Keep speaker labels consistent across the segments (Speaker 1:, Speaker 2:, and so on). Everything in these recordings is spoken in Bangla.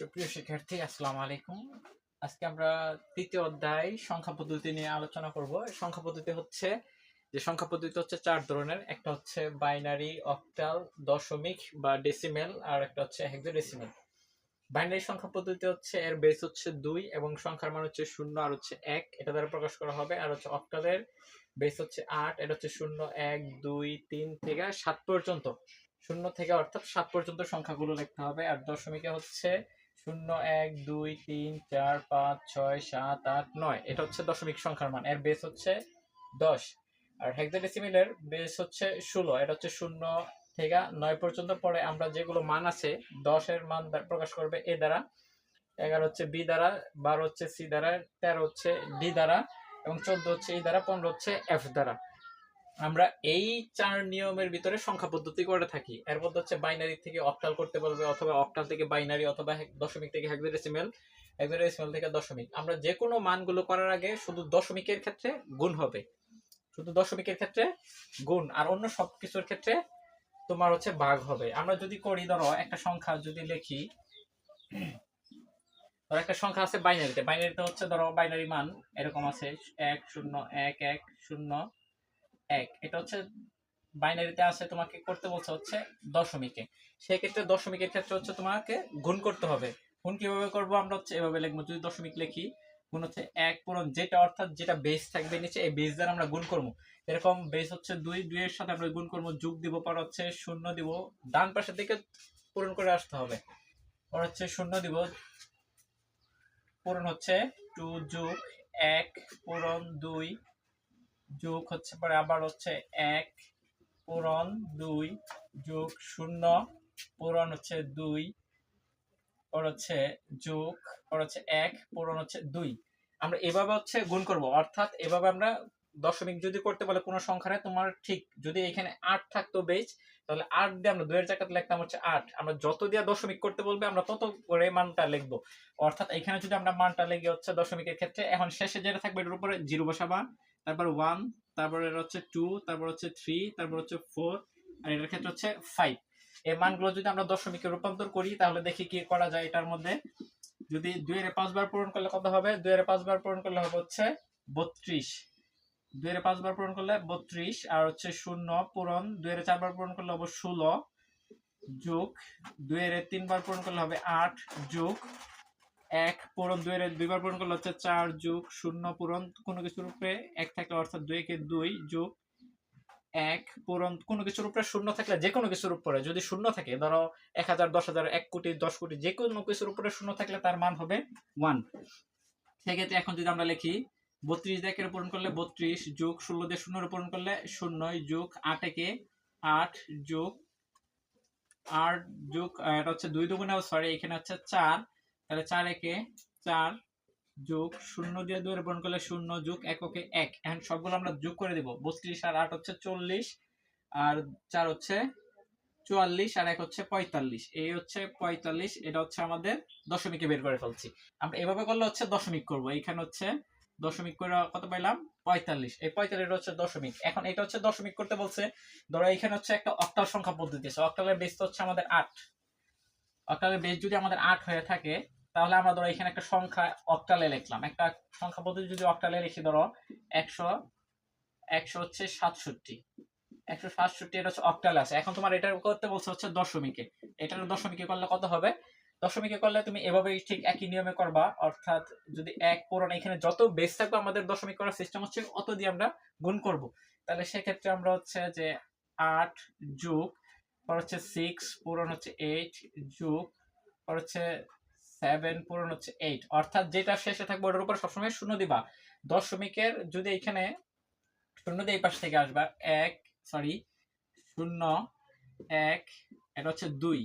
Speaker 1: সুপ্রিয় শিক্ষার্থী আসসালাম আলাইকুম আজকে আমরা তৃতীয় অধ্যায় সংখ্যা পদ্ধতি নিয়ে আলোচনা করব সংখ্যা পদ্ধতি হচ্ছে যে সংখ্যা পদ্ধতি হচ্ছে চার ধরনের একটা হচ্ছে বাইনারি অক্টাল দশমিক বা ডেসিমেল আর একটা হচ্ছে হেক্সাডেসিমেল বাইনারি সংখ্যা পদ্ধতি হচ্ছে এর বেস হচ্ছে দুই এবং সংখ্যার মান হচ্ছে শূন্য আর হচ্ছে এক এটা দ্বারা প্রকাশ করা হবে আর হচ্ছে অক্টালের বেস হচ্ছে আট এটা হচ্ছে শূন্য এক দুই তিন থেকে সাত পর্যন্ত শূন্য থেকে অর্থাৎ সাত পর্যন্ত সংখ্যাগুলো লিখতে হবে আর দশমিকে হচ্ছে শূন্য এক দুই তিন চার পাঁচ ছয় সাত আট নয় এটা হচ্ছে দশমিক সংখ্যার মান এর বেস হচ্ছে দশ আর হেক্সাডেসিমিলের বেস হচ্ছে ষোলো এটা হচ্ছে শূন্য থেকে নয় পর্যন্ত পরে আমরা যেগুলো মান আছে দশের মান প্রকাশ করবে এ দ্বারা এগারো হচ্ছে বি দ্বারা বারো হচ্ছে সি দ্বারা তেরো হচ্ছে ডি দ্বারা এবং চোদ্দ হচ্ছে এই দ্বারা পনেরো হচ্ছে এফ দ্বারা আমরা এই চার নিয়মের ভিতরে সংখ্যা পদ্ধতি করে থাকি এর মধ্যে হচ্ছে বাইনারি থেকে অক্টাল করতে পারবে অথবা অক্টাল থেকে বাইনারি অথবা দশমিক থেকে হেক্সাডেসিমেল হেক্সাডেসিমেল থেকে দশমিক আমরা যে কোনো মানগুলো করার আগে শুধু দশমিকের ক্ষেত্রে গুণ হবে শুধু দশমিকের ক্ষেত্রে গুণ আর অন্য সব কিছুর ক্ষেত্রে তোমার হচ্ছে ভাগ হবে আমরা যদি করি ধরো একটা সংখ্যা যদি লিখি ধরো একটা সংখ্যা আছে বাইনারিতে বাইনারিতে হচ্ছে ধরো বাইনারি মান এরকম আছে এক শূন্য এক এক শূন্য এক এটা হচ্ছে বাইনারিতে আছে তোমাকে করতে বলছে হচ্ছে দশমিকে সেক্ষেত্রে দশমিকের ক্ষেত্রে হচ্ছে তোমাকে গুণ করতে হবে গুণ কিভাবে করবো আমরা হচ্ছে এভাবে লিখবো যদি দশমিক লিখি গুণ হচ্ছে এক পূরণ যেটা অর্থাৎ যেটা বেস থাকবে নিচে এই বেস দ্বারা আমরা গুণ করবো এরকম বেস হচ্ছে দুই দুইয়ের সাথে আমরা গুণ করবো যোগ দিব পর হচ্ছে শূন্য দিব ডান পাশের দিকে পূরণ করে আসতে হবে পর হচ্ছে শূন্য দিব পূরণ হচ্ছে টু যোগ এক পূরণ দুই যোগ হচ্ছে পরে আবার হচ্ছে এক পূরণ দুই যোগ শূন্য পূরণ হচ্ছে দুই পর হচ্ছে যোগ পর হচ্ছে এক পূরণ হচ্ছে দুই আমরা এভাবে হচ্ছে গুণ করব অর্থাৎ এভাবে আমরা দশমিক যদি করতে বলে কোনো সংখ্যাটা তোমার ঠিক যদি এখানে আট থাকতো বেজ তাহলে আট দিয়ে আমরা দুয়ের জায়গাতে লিখতাম হচ্ছে আট আমরা যত দিয়ে দশমিক করতে বলবে আমরা তত করে মানটা লিখবো অর্থাৎ এখানে যদি আমরা মানটা লিখে হচ্ছে দশমিকের ক্ষেত্রে এখন শেষে যেটা থাকবে এটার উপরে জিরো বসাবা তারপর ওয়ান তারপর এর হচ্ছে টু তারপর হচ্ছে থ্রি তারপর হচ্ছে ফোর আর এটার ক্ষেত্রে হচ্ছে ফাইভ এই মানগুলো যদি আমরা দশমিকে রূপান্তর করি তাহলে দেখি কি করা যায় এটার মধ্যে যদি দুই দুয়ের পাঁচবার পূরণ করলে কত হবে দুই দুয়ের পাঁচবার পূরণ করলে হবে হচ্ছে বত্রিশ দুই দুয়ের পাঁচবার পূরণ করলে বত্রিশ আর হচ্ছে শূন্য পূরণ দুই দুয়ের চারবার পূরণ করলে হবে ষোলো যোগ দুই দুয়ের তিনবার পূরণ করলে হবে আট যোগ এক পূরণ দুই দুইবার পূরণ করলে হচ্ছে চার যোগ শূন্য পূরণ কোনো কিছুর উপরে এক থাকলে অর্থাৎ দুই কে দুই যোগ এক পূরণ কোনো কিছুর উপরে শূন্য থাকলে যে কোনো কিছুর উপরে যদি শূন্য থাকে ধরো এক হাজার দশ হাজার এক কোটি দশ কোটি যে কোনো কিছুর উপরে শূন্য থাকলে তার মান হবে ওয়ান সেক্ষেত্রে এখন যদি আমরা লিখি বত্রিশ দিয়ে পূরণ করলে বত্রিশ যোগ ষোলো দিয়ে শূন্য পূরণ করলে শূন্য যোগ আট একে আট যোগ আট যোগ এটা হচ্ছে দুই দুগুণে সরি এখানে হচ্ছে চার তাহলে চার একে চার যোগ শূন্য দিয়ে দুয়ের বন করলে শূন্য যোগ এককে এক এখন সবগুলো আমরা যোগ করে দিব বত্রিশ আর আট হচ্ছে চল্লিশ আর চার হচ্ছে চুয়াল্লিশ আর এক হচ্ছে পঁয়তাল্লিশ এই হচ্ছে পঁয়তাল্লিশ এটা হচ্ছে আমাদের দশমিকে বের করে ফেলছি আমরা এভাবে করলে হচ্ছে দশমিক করব এইখানে হচ্ছে দশমিক করে কত পাইলাম পঁয়তাল্লিশ এই পঁয়তাল্লিশ হচ্ছে দশমিক এখন এটা হচ্ছে দশমিক করতে বলছে ধরো এখানে হচ্ছে একটা অক্টাল সংখ্যা পদ্ধতি আছে অক্টালের বেস হচ্ছে আমাদের আট অক্টালের বেস যদি আমাদের আট হয়ে থাকে তাহলে আমরা ধরো এখানে একটা সংখ্যা অক্টালে লিখলাম একটা সংখ্যা পদ্ধতি যদি অক্টালে লিখি ধরো একশো একশো হচ্ছে সাতষট্টি একশো সাতষট্টি এটা হচ্ছে অক্টালে আছে এখন তোমার এটা করতে বলছে হচ্ছে দশমিকে এটার দশমিকে করলে কত হবে দশমিকে করলে তুমি এভাবেই ঠিক একই নিয়মে করবা অর্থাৎ যদি এক পুরনো এখানে যত বেশ থাকবে আমাদের দশমিক করার সিস্টেম হচ্ছে অত দিয়ে আমরা গুণ করব তাহলে সেক্ষেত্রে আমরা হচ্ছে যে আট যুগ পর হচ্ছে সিক্স পুরন হচ্ছে এইট যুগ পর হচ্ছে সেভেন পূরণ হচ্ছে এইট অর্থাৎ যেটা শেষে থাকবে ওটার উপর সবসময় শূন্য দিবা দশমিকের যদি এখানে শূন্য দিয়ে এই পাশ থেকে আসবা এক সরি শূন্য এক এটা হচ্ছে দুই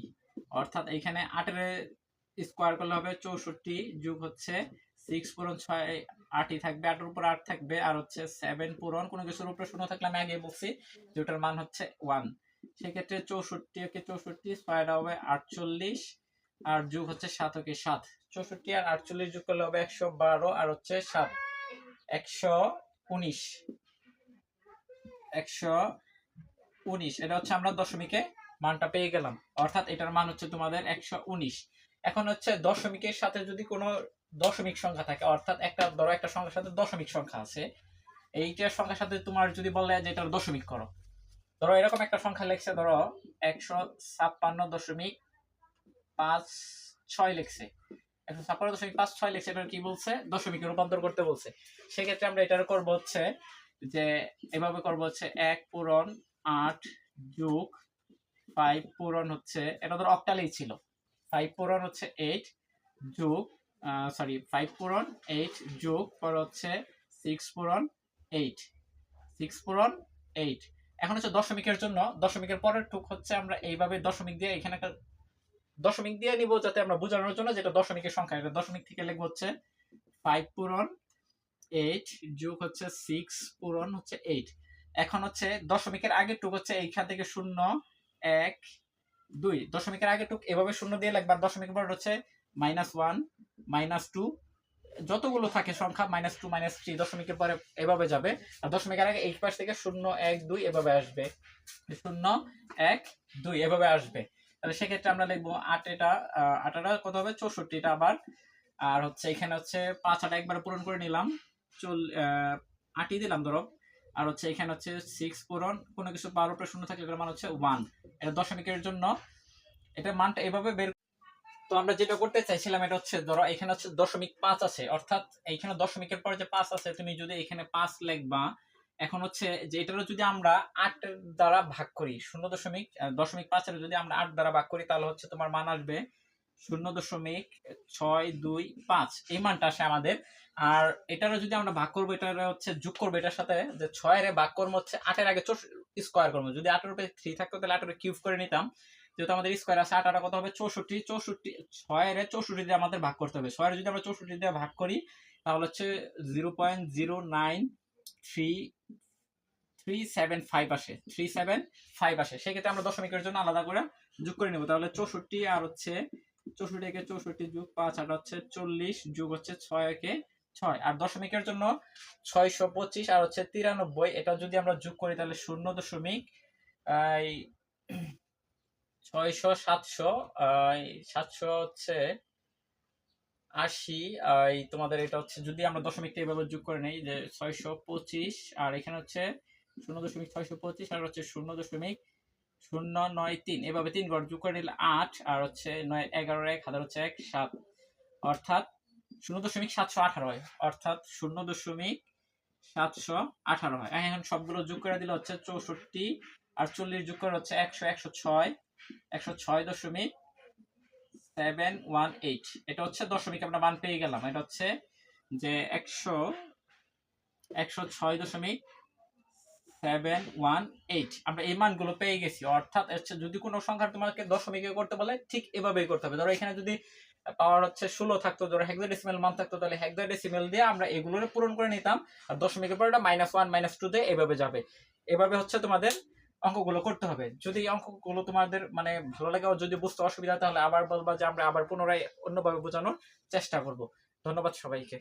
Speaker 1: অর্থাৎ এখানে আটের স্কোয়ার করলে হবে চৌষট্টি যুগ হচ্ছে সিক্স পূরণ ছয় আটই থাকবে আটের উপর আট থাকবে আর হচ্ছে সেভেন পূরণ কোনো কিছুর উপরে শূন্য থাকলে আমি আগে বলছি যেটার মান হচ্ছে ওয়ান সেক্ষেত্রে চৌষট্টি ওকে চৌষট্টি ছয়টা হবে আটচল্লিশ আর যোগ হচ্ছে সাত ওকে সাত চৌষট্টি আর আটচল্লিশ যোগ করলে হবে একশো বারো আর হচ্ছে সাত একশো উনিশ একশো উনিশ এটা হচ্ছে আমরা দশমিকে মানটা পেয়ে গেলাম অর্থাৎ এটার মান হচ্ছে তোমাদের একশো উনিশ এখন হচ্ছে দশমিকের সাথে যদি কোনো দশমিক সংখ্যা থাকে অর্থাৎ একটা ধরো একটা সংখ্যার সাথে দশমিক সংখ্যা আছে এইটার সংখ্যার সাথে তোমার যদি বলে যে এটার দশমিক করো ধরো এরকম একটা সংখ্যা লেখছে ধরো একশো ছাপ্পান্ন দশমিক পাঁচ ছয় লেখছে একশো ছাপ্পান্ন দশমিক পাঁচ ছয় এবার কি বলছে দশমিকে রূপান্তর করতে বলছে সেক্ষেত্রে আমরা এটার হচ্ছে যে এভাবে করব হচ্ছে এক পূরণ আট ফাইভ পূরণ হচ্ছে এটা ধর ছিল ফাইভ পূরণ হচ্ছে এইট সরি ফাইভ পূরণ এইট যুগ পর হচ্ছে সিক্স পূরণ এইট সিক্স পূরণ এইট এখন হচ্ছে দশমিকের জন্য দশমিকের পরের টুক হচ্ছে আমরা এইভাবে দশমিক দিয়ে এখানে একটা দশমিক দিয়ে নিব যাতে আমরা বোঝানোর জন্য যেটা দশমিকের সংখ্যা এটা দশমিক থেকে লিখব হচ্ছে ফাইভ পূরণ এইট যোগ হচ্ছে সিক্স পূরণ হচ্ছে এইট এখন হচ্ছে দশমিকের আগে টুক হচ্ছে এইখান থেকে শূন্য এক দুই দশমিকের আগে টুক এভাবে শূন্য দিয়ে লাগবার দশমিক পর হচ্ছে মাইনাস ওয়ান মাইনাস টু যতগুলো থাকে সংখ্যা মাইনাস টু মাইনাস থ্রি দশমিকের পরে এভাবে যাবে আর দশমিকের আগে এই পাশ থেকে শূন্য এক দুই এভাবে আসবে শূন্য এক দুই এভাবে আসবে তাহলে সেক্ষেত্রে আমরা লিখবো আট এটা আটাটা কত হবে চৌষট্টি এটা আবার আর হচ্ছে এখানে হচ্ছে পাঁচ আটা একবার পূরণ করে নিলাম চল আটই দিলাম ধরো আর হচ্ছে এখানে হচ্ছে সিক্স পূরণ কোনো কিছু বারো উপরে শূন্য থাকলে এটার মান হচ্ছে ওয়ান এটা দশমিকের জন্য এটা মানটা এভাবে বের তো আমরা যেটা করতে চাইছিলাম এটা হচ্ছে ধরো এখানে হচ্ছে দশমিক পাঁচ আছে অর্থাৎ এইখানে দশমিকের পর যে পাঁচ আছে তুমি যদি এখানে পাঁচ লেখবা এখন হচ্ছে যে এটারও যদি আমরা আট দ্বারা ভাগ করি শূন্য দশমিক দশমিক পাঁচের যদি আমরা আট দ্বারা ভাগ করি তাহলে হচ্ছে তোমার মান আসবে শূন্য দশমিক ছয় দুই পাঁচ এই মানটা আসে আমাদের আর এটারও যদি আমরা ভাগ করবো এটার হচ্ছে যোগ করবো এটার সাথে যে ছয়ের ভাগ করবো হচ্ছে আটের আগে স্কোয়ার করবো যদি আটের উপরে থ্রি থাকতো তাহলে আটের কিউব করে নিতাম যেহেতু আমাদের স্কোয়ার আছে আট আটা কত হবে চৌষট্টি চৌষট্টি ছয়ের চৌষট্টি দিয়ে আমাদের ভাগ করতে হবে ছয়ের যদি আমরা চৌষট্টি দিয়ে ভাগ করি তাহলে হচ্ছে zero point zero nine three three seven five আসে থ্রি সেভেন ফাইভ আসে সেক্ষেত্রে আমরা দশমিকের জন্য আলাদা করে যোগ করে নেব তাহলে চৌষট্টি আর হচ্ছে চৌষট্টি একে চৌষট্টি যোগ পাঁচ আর হচ্ছে চল্লিশ যোগ হচ্ছে ছয় একে ছয় আর দশমিকের জন্য ছয়শো পঁচিশ আর হচ্ছে তিরানব্বই এটা যদি আমরা যোগ করি তাহলে শূন্য দশমিক ছয়শো সাতশো সাতশো হচ্ছে আশি এই তোমাদের এটা হচ্ছে যদি আমরা দশমিকটা এভাবে যোগ করে নেই যে ছয়শো পঁচিশ আর এখানে হচ্ছে শূন্য দশমিক ছয়শো পঁচিশ আর হচ্ছে শূন্য দশমিক শূন্য নয় তিন এভাবে তিন বার যোগ করে নিলে আট আর হচ্ছে নয় এগারো এক হাজার হচ্ছে এক সাত অর্থাৎ শূন্য দশমিক সাতশো আঠারো হয় অর্থাৎ শূন্য দশমিক সাতশো আঠারো হয় এখন সবগুলো যোগ করে দিলে হচ্ছে চৌষট্টি আর চল্লিশ যোগ করে হচ্ছে একশো একশো ছয় একশো ছয় দশমিক সেভেন ওয়ান এইট এটা হচ্ছে দশমিক আমরা মান পেয়ে গেলাম এটা হচ্ছে যে একশো একশো ছয় দশমিক সেভেন ওয়ান এইট আমরা এই মানগুলো পেয়ে গেছি অর্থাৎ হচ্ছে যদি কোনো সংখ্যা তোমাকে দশমিকে করতে বলে ঠিক এভাবেই করতে হবে ধরো এখানে যদি পাওয়ার হচ্ছে ষোলো থাকতো ধরো ডিসিমেল মান থাকতো তাহলে হেক্সাডেসিমেল দিয়ে আমরা এগুলোর পূরণ করে নিতাম আর দশমিকের পর এটা মাইনাস ওয়ান মাইনাস টু দিয়ে এভাবে যাবে এভাবে হচ্ছে তোমাদের অঙ্কগুলো করতে হবে যদি এই অঙ্কগুলো তোমাদের মানে ভালো লাগে যদি বুঝতে অসুবিধা তাহলে আবার বলবা যে আমরা আবার পুনরায় অন্যভাবে বোঝানোর চেষ্টা করব ধন্যবাদ সবাইকে